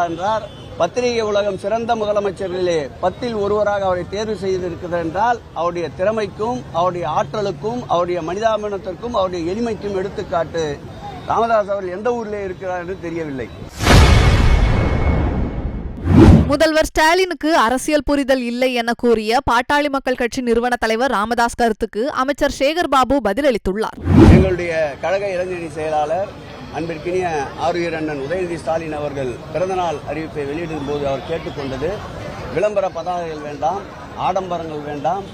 என்றார். பத்திரிகை உலகம் சிறந்த முதலமைச்சர்களிலே பத்தில் ஒருவராக அவரை தேர்வு செய்திருக்கிறது என்றால் அவருடைய திறமைக்கும் அவருடைய ஆற்றலுக்கும் அவருடைய மனிதாபிமானத்திற்கும் அவருடைய எளிமைக்கும் எடுத்துக்காட்டு. ராமதாஸ் அவர்கள் எந்த ஊரிலே இருக்கிறார் என்று தெரியவில்லை. முதல்வர் ஸ்டாலினுக்கு அரசியல் புரிதல் இல்லை என கூறிய பாட்டாளி மக்கள் கட்சி நிறுவன தலைவர் ராமதாஸ் கருத்துக்கு அமைச்சர் சேகர் பாபு பதிலளித்துள்ளார். எங்களுடைய கழக இளைஞரணி செயலாளர் அன்பிற்கினிய ஆருயிர் அண்ணன் உதயநிதி ஸ்டாலின் அவர்கள் பிறந்தநாள் அறிவிப்பை வெளியிடும் போது அவர் கேட்டுக்கொண்டது விளம்பர பதாகைகள் வேண்டாம் ஆடம்பரங்கள் வேண்டாம்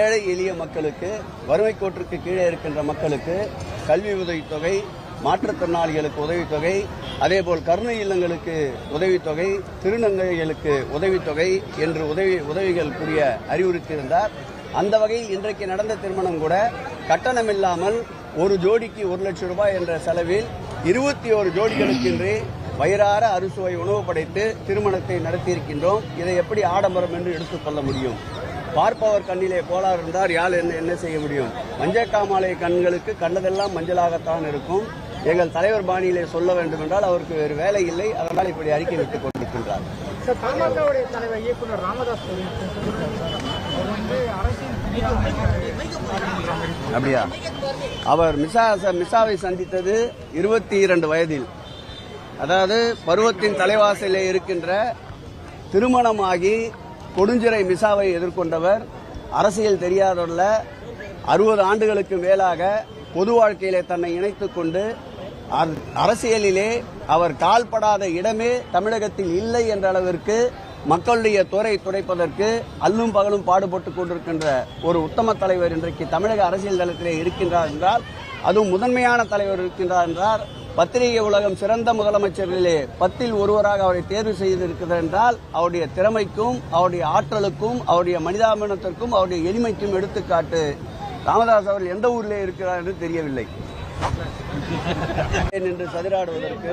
ஏழை எளிய மக்களுக்கு வறுமை கோட்டிற்கு கீழே இருக்கின்ற மக்களுக்கு கல்வி உதவித்தொகை மாற்றுத்திறனாளிகளுக்கு உதவித்தொகை அதேபோல் கருணை இல்லங்களுக்கு உதவித்தொகை திருநங்கைகளுக்கு உதவித்தொகை என்று உதவி உதவிகள் கூடிய அறிவுறுத்தியிருந்தார். அந்த வகையில் இன்றைக்கு நடந்த திருமணம் கூட கட்டணம் இல்லாமல் ஒரு ஜோடிக்கு ஒரு லட்சம் ரூபாய் என்ற செலவில் இருபத்தி ஒரு ஜோடிகளுக்கென்று வயிறார அறுசுவை உணவு படைத்து திருமணத்தை நடத்தியிருக்கின்றோம். இதை எப்படி ஆடம்பரம் என்று எடுத்துக்கொள்ள முடியும்? பார்ப்பவர் கண்ணிலே கோளாறு இருந்தார் யார் என்ன என்ன செய்ய முடியும்? மஞ்சக்காமாலை கண்களுக்கு கண்டதெல்லாம் மஞ்சளாகத்தான் இருக்கும். எங்கள் தலைவர் பாணியிலே சொல்ல வேண்டும் என்றால் அவருக்கு வேறு வேலை இல்லை. அதனால் இப்படி அறிக்கை விட்டுக் கொண்டிருக்கின்றார். அப்படியா? அவர் மிசா மிசாவை சந்தித்தது இருபத்தி இரண்டு வயதில். அதாவது பருவத்தின் தலைவாசையில் இருக்கின்ற திருமணமாகி கொடுஞ்சிறை மிசாவை எதிர்கொண்டவர் அரசியல் தெரியாதவர்ல அறுபது ஆண்டுகளுக்கு மேலாக பொது வாழ்க்கையிலே தன்னை இணைத்து கொண்டு அரசியலிலே அவர் கால்படாத இடமே தமிழகத்தில் இல்லை என்ற அளவிற்கு மக்களுடைய துறை துடைப்பதற்கு அல்லும் பகலும் பாடுபட்டுக் கொண்டிருக்கின்ற ஒரு உத்தம தலைவர் இன்றைக்கு தமிழக அரசியல் தளத்திலே இருக்கின்றார் என்றால் அதுவும் முதன்மையான தலைவர் இருக்கின்றார் என்றால் பத்திரிகை உலகம் சிறந்த முதலமைச்சர்களிலே பத்தில் ஒருவராக அவரை தேர்வு செய்திருக்கிறது என்றால் அவருடைய திறமைக்கும் அவருடைய ஆற்றலுக்கும் அவருடைய மனிதாபிமானத்திற்கும் அவருடைய எளிமைக்கும் எடுத்துக்காட்டு ராமதாஸ் அவர்கள் எந்த ஊரிலே இருக்கிறார் என்று தெரியவில்லை. நின்று சதிராடுவதற்கு?